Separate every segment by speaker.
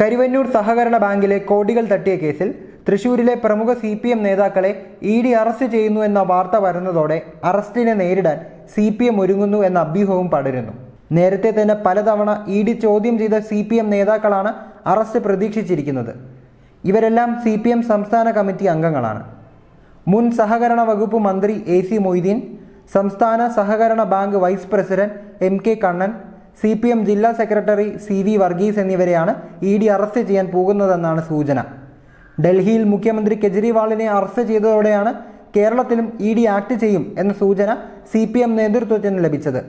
Speaker 1: കരുവന്നൂർ സഹകരണ ബാങ്കിലെ കോടികൾ തട്ടിയ കേസിൽ തൃശൂരിലെ പ്രമുഖ സി പി എം നേതാക്കളെ ഇ ഡി അറസ്റ്റ് ചെയ്യുന്നു എന്ന വാർത്ത വരുന്നതോടെ അറസ്റ്റിനെ നേരിടാൻ സി പി എം ഒരുങ്ങുന്നു എന്ന അഭ്യൂഹവും പടരുന്നു. നേരത്തെ തന്നെ പലതവണ ഇ ഡി ചോദ്യം ചെയ്ത സി പി എം നേതാക്കളാണ് അറസ്റ്റ് പ്രതീക്ഷിച്ചിരിക്കുന്നത്. ഇവരെല്ലാം സി പി എം സംസ്ഥാന കമ്മിറ്റി അംഗങ്ങളാണ്. മുൻ സഹകരണ വകുപ്പ് മന്ത്രി എ സി മൊയ്തീൻ സംസ്ഥാന സഹകരണ bank vice president M K Kannan C P M ജില്ലാ സെക്രട്ടറി സി വി വർഗീസ് എന്നിവരെയാണ് ഇ ഡി അറസ്റ്റ് ചെയ്യാൻ പോകുന്നതെന്നാണ് സൂചന. ഡൽഹിയിൽ മുഖ്യമന്ത്രി കെജ്രിവാളിനെ അറസ്റ്റ് ചെയ്തതോടെയാണ് കേരളത്തിലും ഇ ഡി ആക്ട് ചെയ്യും എന്ന സൂചന സി പി എം നേതൃത്വത്തിന് ലഭിച്ചത്.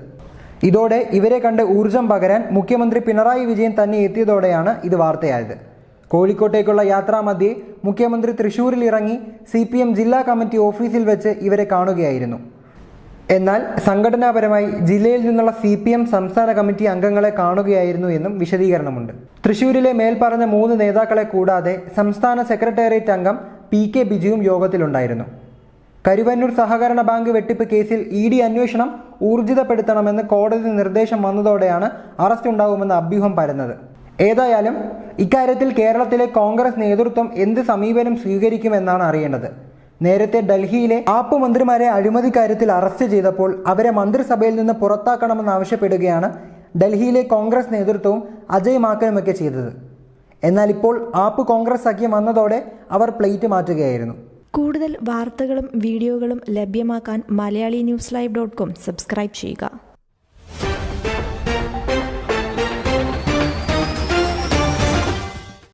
Speaker 1: ഇതോടെ ഇവരെ കണ്ട് ഊർജം പകരാൻ മുഖ്യമന്ത്രി പിണറായി വിജയൻ തന്നെ എത്തിയതോടെയാണ് ഇത് വാർത്തയായത്. കോഴിക്കോട്ടേക്കുള്ള യാത്രാമധ്യേ മുഖ്യമന്ത്രി തൃശൂരിൽ ഇറങ്ങി സി ജില്ലാ കമ്മിറ്റി ഓഫീസിൽ വെച്ച് ഇവരെ കാണുകയായിരുന്നു. എന്നാൽ സംഘടനാപരമായി ജില്ലയിൽ നിന്നുള്ള സി പി എം സംസ്ഥാന കമ്മിറ്റി അംഗങ്ങളെ കാണുകയായിരുന്നു എന്നും വിശദീകരണമുണ്ട്. തൃശൂരിലെ മേൽപ്പറഞ്ഞ മൂന്ന് നേതാക്കളെ കൂടാതെ സംസ്ഥാന സെക്രട്ടേറിയറ്റ് അംഗം പി കെ ബിജുവും യോഗത്തിലുണ്ടായിരുന്നു. കരുവന്നൂർ സഹകരണ ബാങ്ക് വെട്ടിപ്പ് കേസിൽ ഇ ഡി അന്വേഷണം ഊർജിതപ്പെടുത്തണമെന്ന് കോടതി നിർദ്ദേശം വന്നതോടെയാണ് അറസ്റ്റ് ഉണ്ടാകുമെന്ന അഭ്യൂഹം പരന്നത്. ഏതായാലും ഇക്കാര്യത്തിൽ കേരളത്തിലെ കോൺഗ്രസ് നേതൃത്വം എന്ത് സമീപനം സ്വീകരിക്കുമെന്നാണ് അറിയേണ്ടത്. നേരത്തെ ഡൽഹിയിലെ ആപ്പ് മന്ത്രിമാരെ അഴിമതി കാര്യത്തിൽ അറസ്റ്റ് ചെയ്തപ്പോൾ അവരെ മന്ത്രിസഭയിൽ നിന്ന് പുറത്താക്കണമെന്നാവശ്യപ്പെടുകയാണ് ഡൽഹിയിലെ കോൺഗ്രസ് നേതൃത്വവും അജയ് മാക്കനുമൊക്കെ ചെയ്തത്. എന്നാൽ ഇപ്പോൾ ആപ്പ് കോൺഗ്രസ് സഖ്യം വന്നതോടെ അവർ പ്ലേറ്റ് മാറ്റുകയായിരുന്നു.
Speaker 2: കൂടുതൽ വാർത്തകളും വീഡിയോകളും ലഭ്യമാക്കാൻ Malayali news live dot com subscribe ചെയ്യുക.